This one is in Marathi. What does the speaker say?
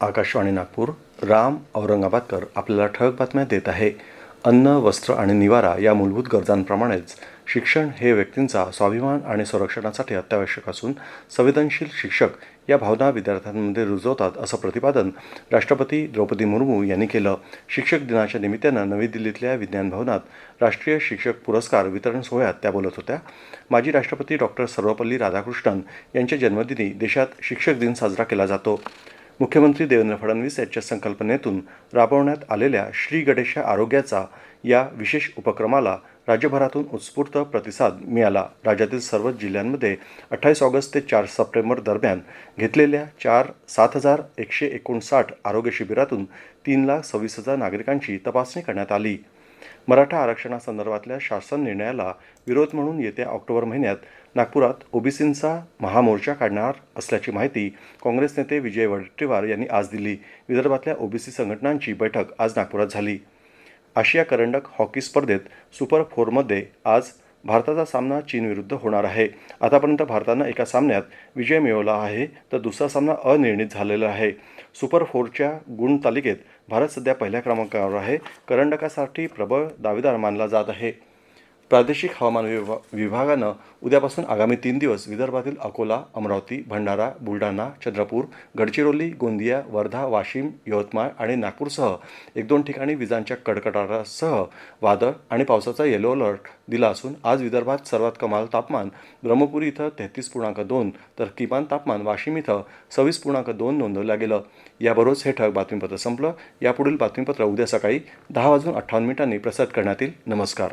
आकाशवाणी नागपूर राम औरंगाबादकर आपल्याला ठळक बातम्या देत आहे. अन्न वस्त्र आणि निवारा या मूलभूत गरजांप्रमाणेच शिक्षण हे व्यक्तींचा स्वाभिमान आणि संरक्षणासाठी अत्यावश्यक असून संवेदनशील शिक्षक या भावना विद्यार्थ्यांमध्ये रुजवतात असं प्रतिपादन राष्ट्रपती द्रौपदी मुर्मू यांनी केलं. शिक्षक दिनाच्या निमित्तानं नवी दिल्लीतल्या विज्ञान भवनात राष्ट्रीय शिक्षक पुरस्कार वितरण सोहळ्यात त्या बोलत होत्या. माजी राष्ट्रपती डॉक्टर सर्वपल्ली राधाकृष्णन यांच्या जन्मदिनी देशात शिक्षक दिन साजरा केला जातो. मुख्यमंत्री देवेंद्र फडणवीस यांच्या संकल्पनेतून राबवण्यात आलेल्या श्री गणेश आरोग्याचा या विशेष उपक्रमाला राज्यभरातून उत्स्फूर्त प्रतिसाद मिळाला. राज्यातील सर्वच जिल्ह्यांमध्ये अठ्ठावीस ऑगस्ट ते चार सप्टेंबर दरम्यान घेतलेल्या चार सात हजार एकशे एकोणसाठ आरोग्य शिबिरातून तीन लाख सव्वीस हजार नागरिकांची तपासणी करण्यात आली. मराठा आरक्षणासंदर्भातल्या शासन निर्णयाला विरोध म्हणून येत्या ऑक्टोबर महिन्यात नागपुरात ओबीसींचा महामोर्चा काढणार असल्याची माहिती काँग्रेस नेते विजय वडेट्टीवार यांनी आज दिली. विदर्भातल्या ओबीसी संघटनांची बैठक आज नागपुरात झाली. आशिया करंडक हॉकी स्पर्धेत सुपर फोरमध्ये आज भारताचा सामना चीनविरुद्ध होणार आहे. आतापर्यंत भारतानं एका सामन्यात विजय मिळवला आहे तर दुसरा सामना अनिर्णित झालेला आहे. सुपर फोरच्या गुण तालिकेत भारत सध्या पहिल्या क्रमांकावर आहे. करंडकासाठी प्रबळ दावेदार मानला जात आहे. प्रादेशिक हवामान विभा विभागानं उद्यापासून आगामी तीन दिवस विदर्भातील अकोला अमरावती भंडारा बुलढाणा चंद्रपूर गडचिरोली गोंदिया वर्धा वाशिम यवतमाळ आणि नागपूरसह एक दोन ठिकाणी विजांच्या कडकडाटासह वादळ आणि पावसाचा येलो अलर्ट दिला असून आज विदर्भात सर्वात कमाल तापमान ब्रह्मपुरी इथं तेहतीस पूर्णांक दोन तर किमान तापमान वाशिम इथं सव्वीस पूर्णांक दोन नोंदवलं गेलं. याबरोबरच हे ठळक बातमीपत्र संपलं. यापुढील बातमीपत्र उद्या सकाळी दहा वाजून अठ्ठावन्न मिनिटांनी प्रसारित करण्यात येईल. नमस्कार.